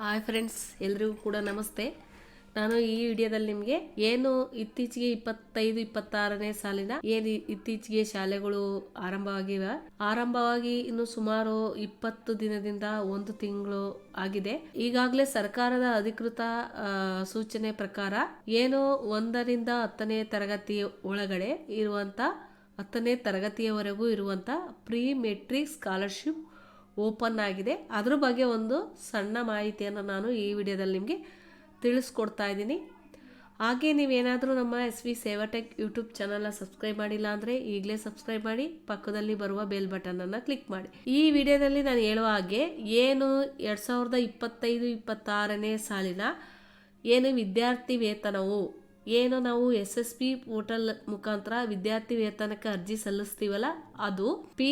Hi friends, ಎಲ್ರಿಗೂ ಕೂಡ ನಮಸ್ತೆ. ನಾನು ಈ ವಿಡಿಯೋದಲ್ಲಿ ನಿಮಗೆ ಏನು ಇತ್ತೀಚೆಗೆ ಇಪ್ಪತ್ತೈದು, ಇಪ್ಪತ್ತಾರನೇ ಸಾಲಿನ ಏನು ಇತ್ತೀಚೆಗೆ ಶಾಲೆಗಳು ಆರಂಭವಾಗಿವೆ. ಆರಂಭವಾಗಿ ಇನ್ನು ಸುಮಾರು ಇಪ್ಪತ್ತು ದಿನದಿಂದ ಒಂದು ತಿಂಗಳು ಆಗಿದೆ. ಈಗಾಗಲೇ ಸರ್ಕಾರದ ಅಧಿಕೃತ ಸೂಚನೆ ಪ್ರಕಾರ ಏನು ಒಂದರಿಂದ ಹತ್ತನೇ ತರಗತಿ ಒಳಗಡೆ ಇರುವಂತ, ಹತ್ತನೇ ತರಗತಿಯವರೆಗೂ ಇರುವಂತ ಪ್ರೀ ಮೆಟ್ರಿಕ್ ಸ್ಕಾಲರ್ಶಿಪ್ ಓಪನ್ ಆಗಿದೆ. ಅದ್ರ ಬಗ್ಗೆ ಒಂದು ಸಣ್ಣ ಮಾಹಿತಿಯನ್ನು ನಾನು ಈ ವಿಡಿಯೋದಲ್ಲಿ ನಿಮಗೆ ತಿಳಿಸ್ಕೊಡ್ತಾ ಇದ್ದೀನಿ. ಹಾಗೆ ನೀವೇನಾದರೂ ನಮ್ಮ ಎಸ್ ವಿ ಸೇವಾಟೆಕ್ ಯೂಟ್ಯೂಬ್ ಚಾನಲ್ನ ಸಬ್ಸ್ಕ್ರೈಬ್ ಮಾಡಿಲ್ಲ ಅಂದರೆ ಈಗಲೇ ಸಬ್ಸ್ಕ್ರೈಬ್ ಮಾಡಿ, ಪಕ್ಕದಲ್ಲಿ ಬರುವ ಬೆಲ್ ಬಟನನ್ನು ಕ್ಲಿಕ್ ಮಾಡಿ. ಈ ವಿಡಿಯೋದಲ್ಲಿ ನಾನು ಹೇಳುವ ಹಾಗೆ ಏನು ಎರಡು ಸಾವಿರದ ಇಪ್ಪತ್ತೈದು, ಇಪ್ಪತ್ತಾರನೇ ಸಾಲಿನ ಏನು ವಿದ್ಯಾರ್ಥಿ ವೇತನವು, ಏನು ನಾವು ಎಸ್ ಎಸ್ ಪಿ ಪೋರ್ಟಲ್ ಮುಖಾಂತರ ವಿದ್ಯಾರ್ಥಿ ವೇತನಕ್ಕೆ ಅರ್ಜಿ ಸಲ್ಲಿಸ್ತೀವಲ್ಲ, ಅದು ಪಿ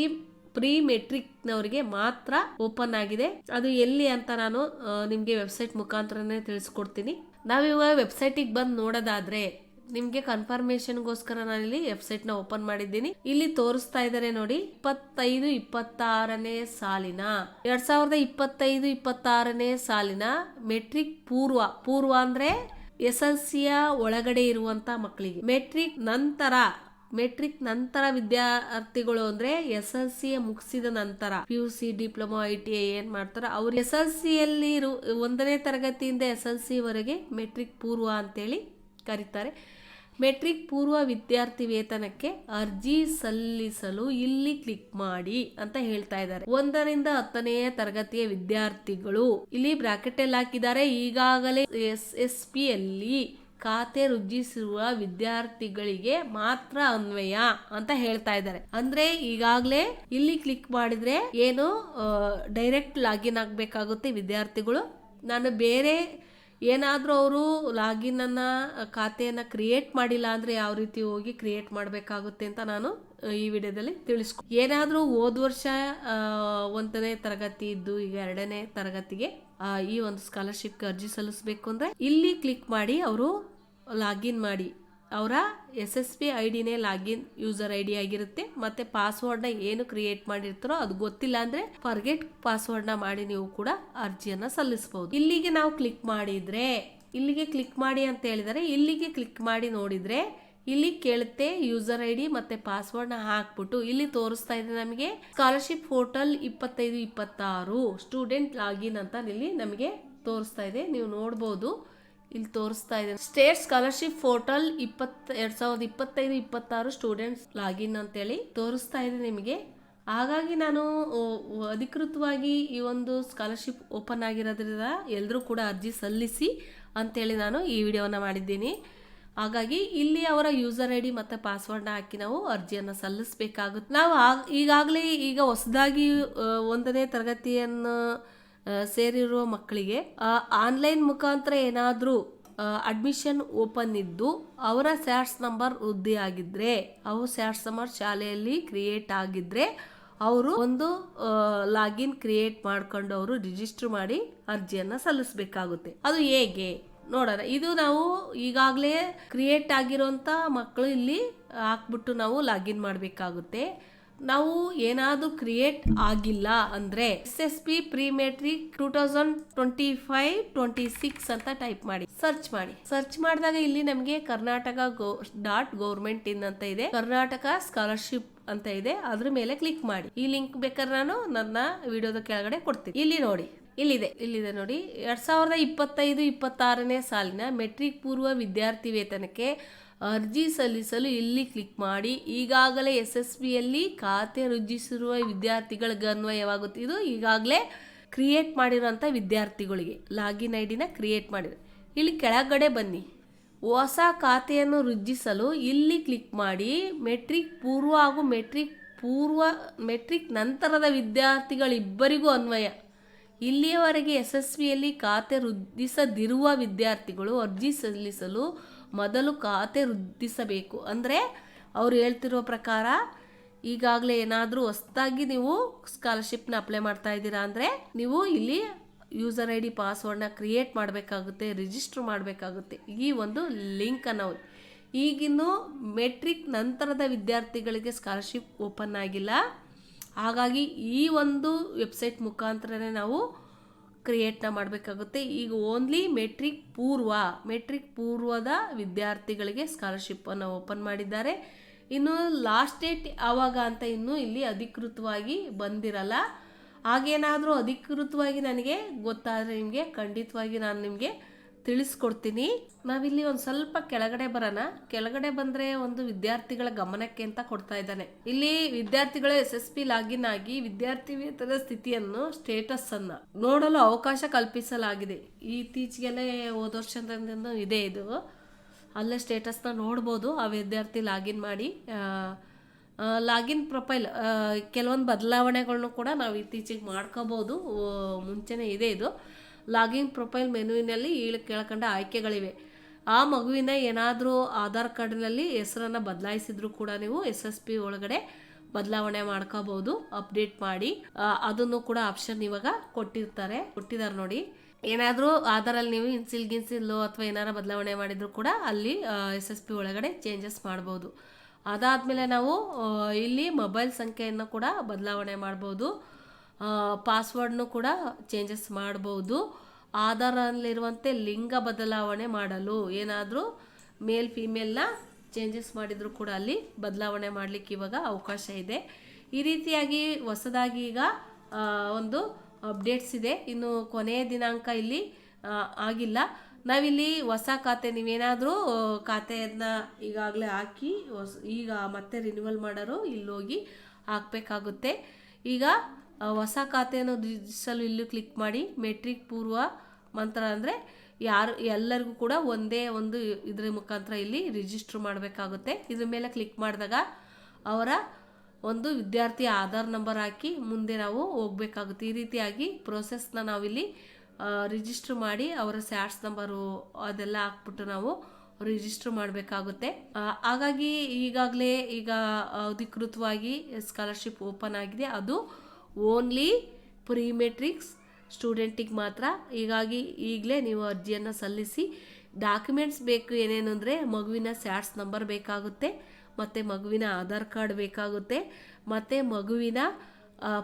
ಪ್ರೀ ಮೆಟ್ರಿಕ್ನವರಿಗೆ ಮಾತ್ರ ಓಪನ್ ಆಗಿದೆ. ಅದು ಎಲ್ಲಿ ಅಂತ ನಾನು ನಿಮಗೆ ವೆಬ್ಸೈಟ್ ಮುಖಾಂತರನೇ ತಿಳಿಸ್ಕೊಡ್ತೀನಿ. ನಾವಿವಾಗ ವೆಬ್ಸೈಟಿಗೆ ಬಂದು ನೋಡೋದಾದ್ರೆ, ನಿಮಗೆ ಕನ್ಫರ್ಮೇಶನ್ಗೋಸ್ಕರ ನಾನಿಲ್ಲಿ ವೆಬ್ಸೈಟ್ನ ಓಪನ್ ಮಾಡಿದ್ದೀನಿ. ಇಲ್ಲಿ ತೋರಿಸ್ತಾ ಇದ್ದಾರೆ ನೋಡಿ, ಇಪ್ಪತ್ತೈದು, ಇಪ್ಪತ್ತಾರನೇ ಸಾಲಿನ, ಎರಡ್ ಸಾವಿರದ ಇಪ್ಪತ್ತೈದು, ಇಪ್ಪತ್ತಾರನೇ ಸಾಲಿನ ಮೆಟ್ರಿಕ್ ಪೂರ್ವ ಪೂರ್ವ ಅಂದ್ರೆ ಎಸ್ ಎಲ್ ಸಿಯ ಒಳಗಡೆ ಇರುವಂತ ಮಕ್ಕಳಿಗೆ ಮೆಟ್ರಿಕ್ ನಂತರ ಮೆಟ್ರಿಕ್ ನಂತರ ವಿದ್ಯಾರ್ಥಿಗಳು ಅಂದ್ರೆ ಎಸ್ ಎಲ್ ಸಿ ಮುಗಿಸಿದ ನಂತರ P U C, diploma, I T I ಏನ್ ಮಾಡ್ತಾರ? ಅವ್ರು ಎಸ್ ಎಲ್ ಸಿ ಒಂದನೇ ತರಗತಿಯಿಂದ ಎಸ್ ಎಲ್ ಸಿ ವರೆಗೆ ಮೆಟ್ರಿಕ್ ಪೂರ್ವ ಅಂತೇಳಿ ಕರೀತಾರೆ. ಮೆಟ್ರಿಕ್ ಪೂರ್ವ ವಿದ್ಯಾರ್ಥಿ ವೇತನಕ್ಕೆ ಅರ್ಜಿ ಸಲ್ಲಿಸಲು ಇಲ್ಲಿ ಕ್ಲಿಕ್ ಮಾಡಿ ಅಂತ ಹೇಳ್ತಾ ಇದ್ದಾರೆ. ಒಂದರಿಂದ ಹತ್ತನೆಯ ತರಗತಿಯ ವಿದ್ಯಾರ್ಥಿಗಳು ಇಲ್ಲಿ ಬ್ರಾಕೆಟ್ ಅಲ್ಲಿ ಹಾಕಿದ್ದಾರೆ. ಈಗಾಗಲೇ ಎಸ್ ಎಸ್ ಪಿ ಯಲ್ಲಿ ಖಾತೆ ರುಜಿಸಿರುವ ವಿದ್ಯಾರ್ಥಿಗಳಿಗೆ ಮಾತ್ರ ಅನ್ವಯ ಅಂತ ಹೇಳ್ತಾ ಇದ್ದಾರೆ. ಅಂದ್ರೆ ಈಗಾಗಲೇ ಇಲ್ಲಿ ಕ್ಲಿಕ್ ಮಾಡಿದ್ರೆ ಏನು ಡೈರೆಕ್ಟ್ ಲಾಗಿನ್ ಆಗ್ಬೇಕಾಗುತ್ತೆ ವಿದ್ಯಾರ್ಥಿಗಳು. ನಾನು ಬೇರೆ ಏನಾದರೂ ಅವರು ಲಾಗಿನ್ ಅನ್ನು, ಖಾತೆಯನ್ನ ಕ್ರಿಯೇಟ್ ಮಾಡಿಲ್ಲ ಅಂದ್ರೆ ಯಾವ ರೀತಿ ಹೋಗಿ ಕ್ರಿಯೇಟ್ ಮಾಡಬೇಕಾಗುತ್ತೆ ಅಂತ ನಾನು ಈ ವಿಡಿಯೋದಲ್ಲಿ ತಿಳಿಸ್ಕೊ ಏನಾದರೂ ಹೋದ ವರ್ಷ ಒಂದನೇ ತರಗತಿ ಇದ್ದು ಈಗ ಎರಡನೇ ತರಗತಿಗೆ ಈ ಒಂದು ಸ್ಕಾಲರ್ಶಿಪ್ಗೆ ಅರ್ಜಿ ಸಲ್ಲಿಸಬೇಕು ಅಂದ್ರೆ ಇಲ್ಲಿ ಕ್ಲಿಕ್ ಮಾಡಿ ಅವರು ಲಾಗಿನ್ ಮಾಡಿ. ಅವರ ಎಸ್ ಎಸ್ ಪಿ ಐ ಡಿನೇ ಲಾಗಿನ್ ಯೂಸರ್ ಐ ಡಿ ಆಗಿರುತ್ತೆ. ಮತ್ತು ಪಾಸ್ವರ್ಡ್ನ ಏನು ಕ್ರಿಯೇಟ್ ಮಾಡಿರ್ತಾರೋ ಅದು ಗೊತ್ತಿಲ್ಲ ಅಂದರೆ ಫರ್ಗೆಟ್ ಪಾಸ್ವರ್ಡ್ನ ಮಾಡಿ ನೀವು ಕೂಡ ಅರ್ಜಿಯನ್ನು ಸಲ್ಲಿಸ್ಬೋದು. ಇಲ್ಲಿಗೆ ನಾವು ಕ್ಲಿಕ್ ಮಾಡಿದರೆ, ಇಲ್ಲಿಗೆ ಕ್ಲಿಕ್ ಮಾಡಿ ಅಂತ ಹೇಳಿದರೆ, ಇಲ್ಲಿಗೆ ಕ್ಲಿಕ್ ಮಾಡಿ ನೋಡಿದರೆ, ಇಲ್ಲಿ ಕೇಳುತ್ತೆ ಯೂಸರ್ ಐ ಡಿ ಮತ್ತು ಪಾಸ್ವರ್ಡ್ನ ಹಾಕ್ಬಿಟ್ಟು ಇಲ್ಲಿ ತೋರಿಸ್ತಾ ಇದೆ ನಮಗೆ. ಸ್ಕಾಲರ್ಶಿಪ್ ಪೋರ್ಟಲ್ ಇಪ್ಪತ್ತೈದು ಇಪ್ಪತ್ತಾರು, ಸ್ಟೂಡೆಂಟ್ ಲಾಗಿನ್ ಅಂತ ಇಲ್ಲಿ ನಮಗೆ ತೋರಿಸ್ತಾ ಇದೆ. ನೀವು ನೋಡ್ಬೋದು. ಇಲ್ಲಿ ತೋರಿಸ್ತಾ ಇದೆ. ಸ್ಟೇಟ್ ಸ್ಕಾಲರ್ಶಿಪ್ ಪೋರ್ಟಲ್ ಇಪ್ಪತ್ ಎರಡ್ ಸಾವಿರದ ಇಪ್ಪತ್ತೈದು, ಇಪ್ಪತ್ತಾರು ಸ್ಟೂಡೆಂಟ್ಸ್ ಲಾಗಿನ್ ಅಂತೇಳಿ ತೋರಿಸ್ತಾ ಇದೆ ನಿಮಗೆ. ಹಾಗಾಗಿ ನಾನು ಅಧಿಕೃತವಾಗಿ ಈ ಒಂದು ಸ್ಕಾಲರ್ಶಿಪ್ ಓಪನ್ ಆಗಿರೋದ್ರಿಂದ ಎಲ್ಲರೂ ಕೂಡ ಅರ್ಜಿ ಸಲ್ಲಿಸಿ ಅಂತೇಳಿ ನಾನು ಈ ವಿಡಿಯೋವನ್ನು ಮಾಡಿದ್ದೀನಿ. ಹಾಗಾಗಿ ಇಲ್ಲಿ ಅವರ ಯೂಸರ್ ಐ ಡಿ ಮತ್ತು ಪಾಸ್ವರ್ಡ್ನ ಹಾಕಿ ನಾವು ಅರ್ಜಿಯನ್ನು ಸಲ್ಲಿಸಬೇಕಾಗುತ್ತೆ. ನಾವು ಈಗಾಗಲೇ ಈಗ ಹೊಸದಾಗಿ ಒಂದನೇ ತರಗತಿಯನ್ನು ಸೇರಿರುವ ಮಕ್ಕಳಿಗೆ ಆನ್ಲೈನ್ ಮುಖಾಂತರ ಏನಾದರೂ ಅಡ್ಮಿಷನ್ ಓಪನ್ ಇದ್ದು, ಅವರ ಸ್ಯಾಟ್ಸ್ ನಂಬರ್ ವೃದ್ಧಿ ಆಗಿದ್ರೆ ಅವು ಸ್ಯಾಟ್ಸ್ ನಂಬರ್ ಶಾಲೆಯಲ್ಲಿ ಕ್ರಿಯೇಟ್ ಆಗಿದ್ರೆ, ಅವರು ಒಂದು ಲಾಗಿನ್ ಕ್ರಿಯೇಟ್ ಮಾಡ್ಕೊಂಡು ಅವರು ರಿಜಿಸ್ಟರ್ ಮಾಡಿ ಅರ್ಜಿಯನ್ನ ಸಲ್ಲಿಸಬೇಕಾಗುತ್ತೆ. ಅದು ಹೇಗೆ? ನೋಡೋಣ. ಇದು ನಾವು ಈಗಾಗಲೇ ಕ್ರಿಯೇಟ್ ಆಗಿರೋಂಥ ಮಕ್ಕಳು ಇಲ್ಲಿ ಹಾಕ್ಬಿಟ್ಟು ನಾವು ಲಾಗಿನ್ ಮಾಡಬೇಕಾಗುತ್ತೆ. ನಾವು ಏನಾದರೂ ಕ್ರಿಯೇಟ್ ಆಗಿಲ್ಲ ಅಂದ್ರೆ S S P pre matric two thousand twenty five twenty six ಅಂತ ಟೈಪ್ ಮಾಡಿ ಸರ್ಚ್ ಮಾಡಿ. ಸರ್ಚ್ ಮಾಡಿದಾಗ ಇಲ್ಲಿ ನಮಗೆ Karnataka go dot government in ಅಂತ ಇದೆ. ಕರ್ನಾಟಕ ಸ್ಕಾಲರ್ಶಿಪ್ ಅಂತ ಇದೆ. ಅದ್ರ ಮೇಲೆ ಕ್ಲಿಕ್ ಮಾಡಿ. ಈ ಲಿಂಕ್ ಬೇಕಾದ್ರೆ ನಾನು ನನ್ನ ವಿಡಿಯೋದ ಕೆಳಗಡೆ ಕೊಡ್ತೀನಿ. ಇಲ್ಲಿ ನೋಡಿ, ಇಲ್ಲಿದೆ ಇಲ್ಲಿದೆ ನೋಡಿ. ಎರಡ್ ಸಾವಿರದ ಇಪ್ಪತ್ತೈದು, ಇಪ್ಪತ್ತಾರನೇ ಸಾಲಿನ ಮೆಟ್ರಿಕ್ ಪೂರ್ವ ವಿದ್ಯಾರ್ಥಿ ವೇತನಕ್ಕೆ ಅರ್ಜಿ ಸಲ್ಲಿಸಲು ಇಲ್ಲಿ ಕ್ಲಿಕ್ ಮಾಡಿ. ಈಗಾಗಲೇ ಎಸ್ ಎಸ್ ಬಿಯಲ್ಲಿ ಖಾತೆ ರುಜಿಸಿರುವ ವಿದ್ಯಾರ್ಥಿಗಳಿಗೆ ಅನ್ವಯವಾಗುತ್ತೆ. ಇದು ಈಗಾಗಲೇ ಕ್ರಿಯೇಟ್ ಮಾಡಿರುವಂಥ ವಿದ್ಯಾರ್ಥಿಗಳಿಗೆ. ಲಾಗಿನ್ ಐ ಡಿನ ಕ್ರಿಯೇಟ್ ಮಾಡಿದೆ. ಇಲ್ಲಿ ಕೆಳಗಡೆ ಬನ್ನಿ. ಹೊಸ ಖಾತೆಯನ್ನು ರುಜಿಸಲು ಇಲ್ಲಿ ಕ್ಲಿಕ್ ಮಾಡಿ. ಮೆಟ್ರಿಕ್ ಪೂರ್ವ ಹಾಗೂ ಮೆಟ್ರಿಕ್ ಪೂರ್ವ ಮೆಟ್ರಿಕ್ ನಂತರದ ವಿದ್ಯಾರ್ಥಿಗಳಿಬ್ಬರಿಗೂ ಅನ್ವಯ. ಇಲ್ಲಿಯವರೆಗೆ ಯಶಸ್ವಿಯಲ್ಲಿ ಖಾತೆ ವೃದ್ಧಿಸದಿರುವ ವಿದ್ಯಾರ್ಥಿಗಳು ಅರ್ಜಿ ಸಲ್ಲಿಸಲು ಮೊದಲು ಖಾತೆ ವೃದ್ಧಿಸಬೇಕು ಅಂದರೆ ಅವ್ರು ಹೇಳ್ತಿರೋ ಪ್ರಕಾರ ಈಗಾಗಲೇ ಏನಾದರೂ ಹೊಸದಾಗಿ ನೀವು ಸ್ಕಾಲರ್ಶಿಪ್ನ ಅಪ್ಲೈ ಮಾಡ್ತಾ ಇದ್ದೀರಾ ಅಂದರೆ ನೀವು ಇಲ್ಲಿ ಯೂಸರ್ ಐ ಡಿ ಪಾಸ್ವರ್ಡ್ನ ಕ್ರಿಯೇಟ್ ಮಾಡಬೇಕಾಗುತ್ತೆ ರಿಜಿಸ್ಟರ್ ಮಾಡಬೇಕಾಗುತ್ತೆ. ಈ ಒಂದು ಲಿಂಕನ್ನು ಈಗಿನ್ನು ಮೆಟ್ರಿಕ್ ನಂತರದ ವಿದ್ಯಾರ್ಥಿಗಳಿಗೆ ಸ್ಕಾಲರ್ಶಿಪ್ ಓಪನ್ ಆಗಿಲ್ಲ. ಹಾಗಾಗಿ ಈ ಒಂದು ವೆಬ್ಸೈಟ್ ಮುಖಾಂತರನೇ ನಾವು ಕ್ರಿಯೇಟ್ನ ಮಾಡಬೇಕಾಗುತ್ತೆ. ಈಗ ಓನ್ಲಿ ಮೆಟ್ರಿಕ್ ಪೂರ್ವ ಮೆಟ್ರಿಕ್ ಪೂರ್ವದ ವಿದ್ಯಾರ್ಥಿಗಳಿಗೆ ಸ್ಕಾಲರ್ಶಿಪ್ಪನ್ನು ಓಪನ್ ಮಾಡಿದ್ದಾರೆ. ಇನ್ನು ಲಾಸ್ಟ್ ಡೇಟ್ ಯಾವಾಗ ಅಂತ ಇನ್ನೂ ಇಲ್ಲಿ ಅಧಿಕೃತವಾಗಿ ಬಂದಿರಲ್ಲ. ಹಾಗೇನಾದರೂ ಅಧಿಕೃತವಾಗಿ ನನಗೆ ಗೊತ್ತಾದರೆ ನಿಮಗೆ, ಖಂಡಿತವಾಗಿ ನಾನು ನಿಮಗೆ ತಿಳಿಸ್ಕೊಡ್ತೀನಿ. ನಾವಿಲ್ಲಿ ಒಂದು ಸ್ವಲ್ಪ ಕೆಳಗಡೆ ಬರೋಣ. ಕೆಳಗಡೆ ಬಂದರೆ ಒಂದು ವಿದ್ಯಾರ್ಥಿಗಳ ಗಮನಕ್ಕೆ ಅಂತ ಕೊಡ್ತಾ ಇದ್ದಾನೆ. ಇಲ್ಲಿ ವಿದ್ಯಾರ್ಥಿಗಳು ಪಿ ಲಾಗಿನ್ ಆಗಿ ವಿದ್ಯಾರ್ಥಿ ವೇತನ ಸ್ಥಿತಿಯನ್ನು ಸ್ಟೇಟಸ್ ಅನ್ನ ನೋಡಲು ಅವಕಾಶ ಕಲ್ಪಿಸಲಾಗಿದೆ. ಇತ್ತೀಚೆಗೆಲ್ಲ ಹೋದ ವರ್ಷದಿಂದ ಇದೆ ಇದು. ಅಲ್ಲೇ ಸ್ಟೇಟಸ್ನ ನೋಡ್ಬೋದು. ಆ ವಿದ್ಯಾರ್ಥಿ ಲಾಗಿನ್ ಮಾಡಿ ಲಾಗಿನ್ ಪ್ರೊಫೈಲ್ ಕೆಲವೊಂದು ಬದಲಾವಣೆಗಳನ್ನು ಕೂಡ ನಾವು ಇತ್ತೀಚೆಗೆ ಮಾಡ್ಕೋಬೋದು. ಮುಂಚೆನೇ ಇದೆ ಇದು. ಲಾಗಿನ್ ಪ್ರೊಫೈಲ್ ಮೆನುವಿನಲ್ಲಿ ಈಳು ಕೆಳಕಂಡ ಆಯ್ಕೆಗಳಿವೆ. ಆ ಮಗುವಿನ ಏನಾದರೂ ಆಧಾರ್ ಕಾರ್ಡ್ನಲ್ಲಿ ಹೆಸರನ್ನು ಬದಲಾಯಿಸಿದ್ರು ಕೂಡ ನೀವು ಎಸ್ ಎಸ್ ಪಿ ಒಳಗಡೆ ಬದಲಾವಣೆ ಮಾಡ್ಕೋಬಹುದು. ಅಪ್ಡೇಟ್ ಮಾಡಿ. ಅದನ್ನು ಕೂಡ ಆಪ್ಷನ್ ಇವಾಗ ಕೊಟ್ಟಿರ್ತಾರೆ. ಕೊಟ್ಟಿದ್ದಾರೆ ನೋಡಿ. ಏನಾದರೂ ಆಧಾರಲ್ಲಿ ನೀವು ಇನ್ಸಿಲ್ ಗಿನ್ಸಿಲ್ಲು ಅಥವಾ ಏನಾರ ಬದಲಾವಣೆ ಮಾಡಿದ್ರು ಕೂಡ ಅಲ್ಲಿ ಎಸ್ ಎಸ್ ಪಿ ಒಳಗಡೆ ಚೇಂಜಸ್ ಮಾಡ್ಬೋದು. ಅದಾದಮೇಲೆ ನಾವು ಇಲ್ಲಿ ಮೊಬೈಲ್ ಸಂಖ್ಯೆಯನ್ನು ಕೂಡ ಬದಲಾವಣೆ ಮಾಡ್ಬೋದು. ಪಾಸ್ವರ್ಡ್ನು ಕೂಡ ಚೇಂಜಸ್ ಮಾಡ್ಬೋದು. ಆಧಾರಲ್ಲಿರುವಂತೆ ಲಿಂಗ ಬದಲಾವಣೆ ಮಾಡಲು ಏನಾದರೂ ಮೇಲ್ ಫಿಮೇಲ್ನ ಚೇಂಜಸ್ ಮಾಡಿದರೂ ಕೂಡ ಅಲ್ಲಿ ಬದಲಾವಣೆ ಮಾಡಲಿಕ್ಕೆ ಇವಾಗ ಅವಕಾಶ ಇದೆ. ಈ ರೀತಿಯಾಗಿ ಹೊಸದಾಗಿ ಈಗ ಒಂದು ಅಪ್ಡೇಟ್ಸ್ ಇದೆ. ಇನ್ನು ಕೊನೆಯ ದಿನಾಂಕ ಇಲ್ಲಿ ಆಗಿಲ್ಲ. ನಾವಿಲ್ಲಿ ಹೊಸ ಖಾತೆ, ನೀವೇನಾದರೂ ಖಾತೆಯನ್ನು ಈಗಾಗಲೇ ಹಾಕಿ ಈಗ ಮತ್ತೆ ರಿನ್ಯೂವಲ್ ಮಾಡೋರು ಇಲ್ಲಿ ಹೋಗಿ ಹಾಕಬೇಕಾಗುತ್ತೆ. ಈಗ ಹೊಸ ಖಾತೆಯನ್ನು ರಿಜಿಸಲು ಇಲ್ಲಿ ಕ್ಲಿಕ್ ಮಾಡಿ ಮೆಟ್ರಿಕ್ ಪೂರ್ವ ಮಂತ್ರ ಅಂದರೆ ಯಾರು, ಎಲ್ಲರಿಗೂ ಕೂಡ ಒಂದೇ ಒಂದು ಇದ್ರ ಮುಖಾಂತರ ಇಲ್ಲಿ ರಿಜಿಸ್ಟ್ರ್ ಮಾಡಬೇಕಾಗುತ್ತೆ. ಇದ್ರ ಮೇಲೆ ಕ್ಲಿಕ್ ಮಾಡಿದಾಗ ಅವರ ಒಂದು ವಿದ್ಯಾರ್ಥಿ ಆಧಾರ್ ನಂಬರ್ ಹಾಕಿ ಮುಂದೆ ನಾವು ಹೋಗಬೇಕಾಗುತ್ತೆ. ಈ ರೀತಿಯಾಗಿ ಪ್ರೋಸೆಸ್ನ ನಾವಿಲ್ಲಿ ರಿಜಿಸ್ಟ್ರ್ ಮಾಡಿ ಅವರ ಸ್ಯಾಟ್ಸ್ ನಂಬರು ಅದೆಲ್ಲ ಹಾಕ್ಬಿಟ್ಟು ನಾವು ರಿಜಿಸ್ಟರ್ ಮಾಡಬೇಕಾಗುತ್ತೆ. ಹಾಗಾಗಿ ಈಗಾಗಲೇ ಈಗ ಅಧಿಕೃತವಾಗಿ ಸ್ಕಾಲರ್ಶಿಪ್ ಓಪನ್ ಆಗಿದೆ. ಅದು ಓನ್ಲಿ ಪ್ರೀ ಮೆಟ್ರಿಕ್ಸ್ ಸ್ಟೂಡೆಂಟಿಗೆ ಮಾತ್ರ. ಹೀಗಾಗಿ ಈಗಲೇ ನೀವು ಅರ್ಜಿಯನ್ನು ಸಲ್ಲಿಸಿ ಡಾಕ್ಯುಮೆಂಟ್ಸ್ ಬೇಕು ಏನೇನು ಅಂದರೆ ಮಗುವಿನ ಸ್ಯಾಟ್ಸ್ ನಂಬರ್ ಬೇಕಾಗುತ್ತೆ, ಮತ್ತು ಮಗುವಿನ ಆಧಾರ್ ಕಾರ್ಡ್ ಬೇಕಾಗುತ್ತೆ, ಮತ್ತು ಮಗುವಿನ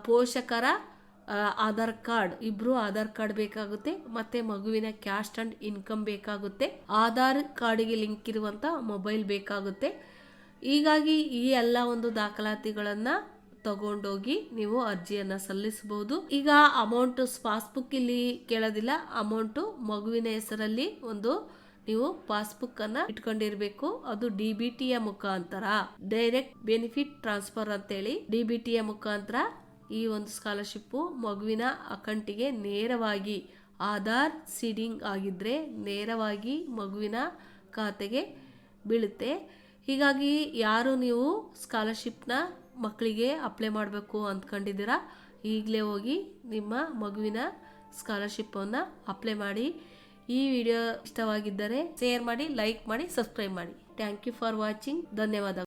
ಪೋಷಕರ ಆಧಾರ್ ಕಾರ್ಡ್ ಇಬ್ಬರು ಆಧಾರ್ ಕಾರ್ಡ್ ಬೇಕಾಗುತ್ತೆ, ಮತ್ತು ಮಗುವಿನ ಕ್ಯಾಸ್ಟ್ ಆ್ಯಂಡ್ ಇನ್ಕಮ್ ಬೇಕಾಗುತ್ತೆ, ಆಧಾರ್ ಕಾರ್ಡಿಗೆ ಲಿಂಕ್ ಇರುವಂಥ ಮೊಬೈಲ್ ಬೇಕಾಗುತ್ತೆ. ಹೀಗಾಗಿ ಈ ಎಲ್ಲ ಒಂದು ದಾಖಲಾತಿಗಳನ್ನು ತಗೊಂಡೋಗಿ ನೀವು ಅರ್ಜಿಯನ್ನು ಸಲ್ಲಿಸಬಹುದು. ಈಗ ಅಮೌಂಟ್ ಪಾಸ್ಬುಕ್ ಇಲ್ಲಿ ಕೇಳೋದಿಲ್ಲ. ಅಮೌಂಟು ಮಗುವಿನ ಹೆಸರಲ್ಲಿ ಒಂದು ನೀವು ಪಾಸ್ಬುಕ್ ಅನ್ನ ಇಟ್ಕೊಂಡಿರ್ಬೇಕು. ಅದು ಡಿ ಬಿ ಟಿಯ ಮುಖಾಂತರ. ಡೈರೆಕ್ಟ್ ಬೆನಿಫಿಟ್ ಟ್ರಾನ್ಸ್ಫರ್ ಅಂತೇಳಿ ಡಿ ಬಿ ಟಿಯ ಮುಖಾಂತರ ಈ ಒಂದು ಸ್ಕಾಲರ್ಶಿಪ್ ಮಗುವಿನ ಅಕೌಂಟಿಗೆ ನೇರವಾಗಿ ಆಧಾರ್ ಸೀಡಿಂಗ್ ಆಗಿದ್ರೆ ನೇರವಾಗಿ ಮಗುವಿನ ಖಾತೆಗೆ ಬೀಳುತ್ತೆ. ಹೀಗಾಗಿ ಯಾರು ನೀವು ಸ್ಕಾಲರ್ಶಿಪ್ನ ಮಕ್ಕಳಿಗೆ ಅಪ್ಲೈ ಮಾಡಬೇಕು ಅಂದ್ಕೊಂಡಿದ್ದೀರಾ, ಈಗಲೇ ಹೋಗಿ ನಿಮ್ಮ ಮಗುವಿನ ಸ್ಕಾಲರ್ಶಿಪ್ಪನ್ನು ಅಪ್ಲೈ ಮಾಡಿ. ಈ ವಿಡಿಯೋ ಇಷ್ಟವಾಗಿದ್ದರೆ ಶೇರ್ ಮಾಡಿ ಲೈಕ್ ಮಾಡಿ ಸಬ್ಸ್ಕ್ರೈಬ್ ಮಾಡಿ. ಥ್ಯಾಂಕ್ ಯು ಫಾರ್ ವಾಚಿಂಗ್ ಧನ್ಯವಾದ